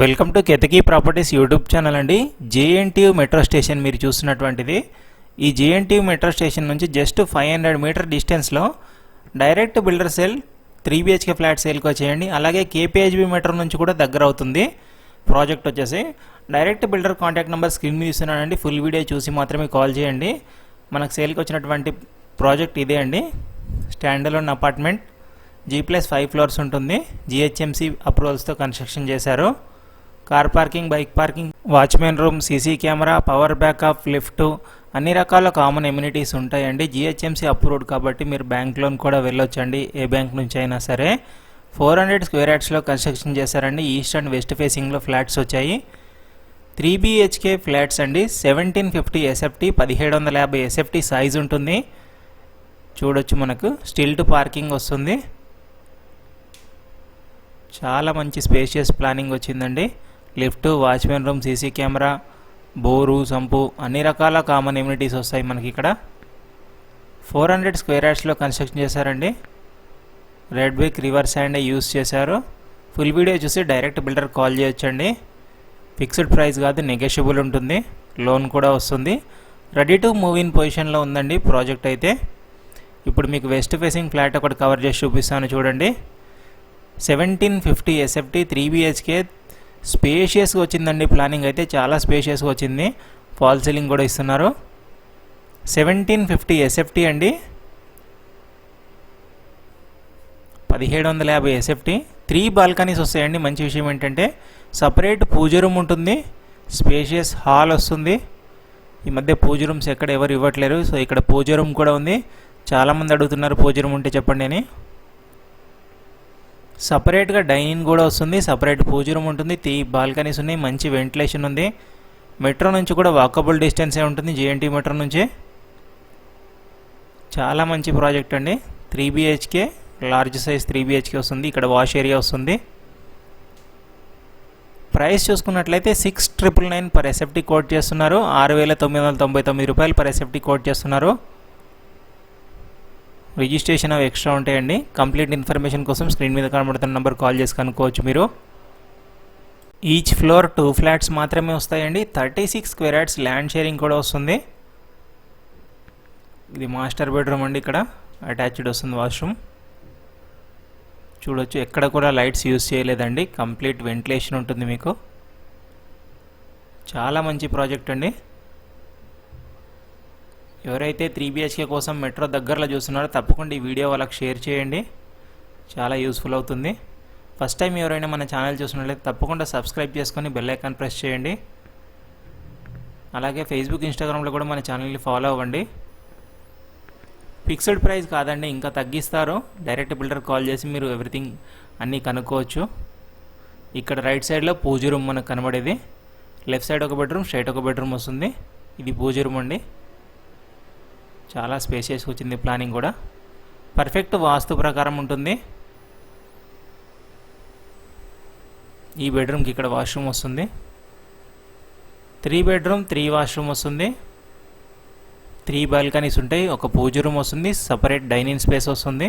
Welcome to Ketaki properties YouTube channel అండి. JNTU metro station మీరు చూస్తున్నటువంటిది. ఈ జేఎన్టీయూ మెట్రో స్టేషన్ నుంచి జస్ట్ ఫైవ్ హండ్రెడ్ మీటర్ డిస్టెన్స్లో direct builder sale three BHK flat సేల్కి వచ్చేయండి. అలాగే కేపీహెచ్బి మెట్రో నుంచి కూడా దగ్గర అవుతుంది. ప్రాజెక్ట్ వచ్చేసి direct builder contact number screen మీద ఇస్తున్నానండి. ఫుల్ వీడియో చూసి మాత్రమే కాల్ చేయండి. మనకు సేల్కి వచ్చినటువంటి ప్రాజెక్ట్ ఇదే అండి. Standalone apartment G plus five floors ఉంటుంది. జిహెచ్ఎంసీ అప్రూవల్స్తో కన్స్ట్రక్షన్ చేశారు. Car parking bike parking watchman room CC camera power backup lift అన్ని రకాల కామన్ ఎమ్యూనిటీస్ ఉంటాయండి. జిహెచ్ఎంసీ అప్రూవ్డ్ కాబట్టి మీరు బ్యాంక్ లోన్ కూడా వెళ్ళొచ్చండి. ఏ బ్యాంక్ నుంచి అయినా సరే. ఫోర్ హండ్రెడ్ స్క్వేర్ యార్డ్స్లో కన్స్ట్రక్షన్ చేశారండి. ఈస్ట్ అండ్ వెస్ట్ ఫేసింగ్లో ఫ్లాట్స్ వచ్చాయి. త్రీ బిహెచ్కే ఫ్లాట్స్ అండి. సెవెంటీన్ ఫిఫ్టీ ఎస్ఎఫ్టీ పదిహేడు వందల యాభై ఎస్ఎఫ్టీ సైజ్ ఉంటుంది. చూడొచ్చు మనకు. స్టిల్ట్ పార్కింగ్ వస్తుంది. చాలా మంచి స్పేషియస్ ప్లానింగ్ వచ్చిందండి. Lift watchman room CC camera bore sump అన్ని రకాల కామన్ ఎమ్యూనిటీస్ వస్తాయి మనకి ఇక్కడ. ఫోర్ హండ్రెడ్ స్క్వేర్ యార్డ్స్లో కన్స్ట్రక్షన్ చేశారండి. Red brick river sand use చేశారు. ఫుల్ వీడియో చూసి డైరెక్ట్ బిల్డర్ కాల్ చేయొచ్చండి. ఫిక్స్డ్ ప్రైస్ కాదు నెగోషియబుల్ ఉంటుంది. లోన్ కూడా వస్తుంది. రెడీ టు మూవ్ ఇన్ పొజిషన్లో ఉందండి ప్రాజెక్ట్ అయితే. ఇప్పుడు మీకు వెస్ట్ ఫేసింగ్ ఫ్లాట్ ఒకటి కవర్ చేసి చూపిస్తాను చూడండి. Seventeen fifty SFT three BHK స్పేషియస్గా వచ్చిందండి ప్లానింగ్ అయితే చాలా స్పేషియస్గా వచ్చింది. ఫాల్ సీలింగ్ కూడా ఇస్తున్నారు. సెవెంటీన్ ఫిఫ్టీ ఎస్ఎఫ్టీ అండి. పదిహేడు వందల యాభై ఎస్ఎఫ్టీ త్రీ బాల్కనీస్ వస్తాయండి. మంచి విషయం ఏంటంటే సపరేట్ పూజ రూమ్ ఉంటుంది. స్పేషియస్ హాల్ వస్తుంది. ఈ మధ్య పూజ రూమ్స్ ఎక్కడ ఎవరు ఇవ్వట్లేరు. సో ఇక్కడ పూజ రూమ్ కూడా ఉంది. చాలామంది అడుగుతున్నారు పూజ రూమ్ ఉంటే చెప్పండి అని. సపరేట్గా డైనింగ్ కూడా వస్తుంది సపరేట్ పూజ రూమ్ ఉంటుంది టీ బాల్కనీస్ ఉన్నాయి మంచి వెంటిలేషన్ ఉంది. మెట్రో నుంచి కూడా వాకబుల్ డిస్టెన్సే ఉంటుంది జేఎన్టీ మెట్రో నుంచి. చాలా మంచి ప్రాజెక్ట్ అండి. Three BHK large size three BHK వస్తుంది ఇక్కడ వాష్ ఏరియా వస్తుంది. ప్రైస్ చూసుకున్నట్లయితే six triple nine per SFT quote చేస్తున్నారు. ఆరు వేల తొమ్మిది వందల తొంభై తొమ్మిది రూపాయలు పర్ ఎసెప్టీ కోట్ చేస్తున్నారు. రిజిస్ట్రేషన్ అవి ఎక్స్ట్రా ఉంటాయండి. కంప్లీట్ ఇన్ఫర్మేషన్ కోసం స్క్రీన్ మీద కనబడుతున్న నెంబర్ కాల్ చేసి కనుక్కోవచ్చు మీరు. ఈచ్ ఫ్లోర్ టూ ఫ్లాట్స్ మాత్రమే వస్తాయండి. Thirty six square yards land sharing కూడా వస్తుంది. ఇది మాస్టర్ బెడ్రూమ్ అండి ఇక్కడ. అటాచ్డ్ వస్తుంది వాష్రూమ్. చూడొచ్చు. ఎక్కడ కూడా లైట్స్ యూస్ చేయలేదండి. కంప్లీట్ వెంటిలేషన్ ఉంటుంది మీకు. చాలా మంచి ప్రాజెక్ట్ అండి. ఎవరైతే త్రీ బిహెచ్కే కోసం మెట్రో దగ్గరలో చూస్తున్నారో తప్పకుండా ఈ వీడియో వాళ్ళకి షేర్ చేయండి. చాలా యూస్ఫుల్ అవుతుంది. ఫస్ట్ టైం ఎవరైనా మన ఛానల్ చూసినట్లయితే తప్పకుండా సబ్స్క్రైబ్ చేసుకొని బెల్ ఐకాన్ ప్రెస్ చేయండి. అలాగే ఫేస్బుక్ ఇన్స్టాగ్రామ్లో కూడా మన ఛానల్ని ఫాలో అవ్వండి. ఫిక్స్డ్ ప్రైస్ కాదండి ఇంకా తగ్గిస్తారు. డైరెక్ట్ బిల్డర్ కాల్ చేసి మీరు ఎవ్రీథింగ్ అన్నీ కనుక్కోవచ్చు. ఇక్కడ రైట్ సైడ్లో పూజ రూమ్ మనకు కనబడేది. లెఫ్ట్ సైడ్ ఒక బెడ్రూమ్ స్ట్రైట్ ఒక బెడ్రూమ్ వస్తుంది. ఇది పూజ రూమ్ అండి. చాలా స్పేసియస్ వచ్చింది ప్లానింగ్ కూడా. పర్ఫెక్ట్ వాస్తు ప్రకారం ఉంటుంది. ఈ బెడ్రూమ్కి ఇక్కడ వాష్రూమ్ వస్తుంది. త్రీ బెడ్రూమ్ త్రీ వాష్రూమ్ వస్తుంది. త్రీ బాల్కనీస్ ఉంటాయి. ఒక పూజ రూమ్ వస్తుంది. సపరేట్ డైనింగ్ స్పేస్ వస్తుంది.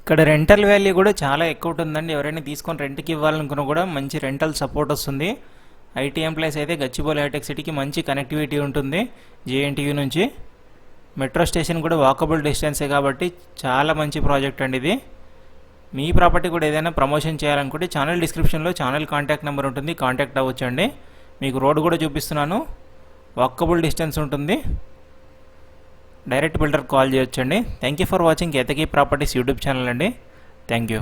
ఇక్కడ రెంటల్ వాల్యూ కూడా చాలా ఎక్కువ ఉంటుందండి. ఎవరైనా తీసుకొని రెంట్కి ఇవ్వాలనుకున్నా కూడా మంచి రెంటల్ సపోర్ట్ వస్తుంది. ఐటీ ఎంప్లాయీస్ అయితే గచ్చిబౌలి హైటెక్ సిటీకి మంచి కనెక్టివిటీ ఉంటుంది జేఎన్టీయూ నుంచి. మెట్రో స్టేషన్ కూడా వాకబుల్ డిస్టెన్సే కాబట్టి చాలా మంచి ప్రాజెక్ట్ అండి ఇది. మీ ప్రాపర్టీ కూడా ఏదైనా ప్రమోషన్ చేయాలనుకుంటే ఛానల్ డిస్క్రిప్షన్లో ఛానల్ కాంటాక్ట్ నెంబర్ ఉంటుంది కాంటాక్ట్ అవ్వచ్చండి. మీకు రోడ్ కూడా చూపిస్తున్నాను వాకబుల్ డిస్టెన్స్ ఉంటుంది. డైరెక్ట్ బిల్డర్ కాల్ చేయొచ్చండి. Thank you for watching Ketaki properties YouTube channel అండి. Thank you.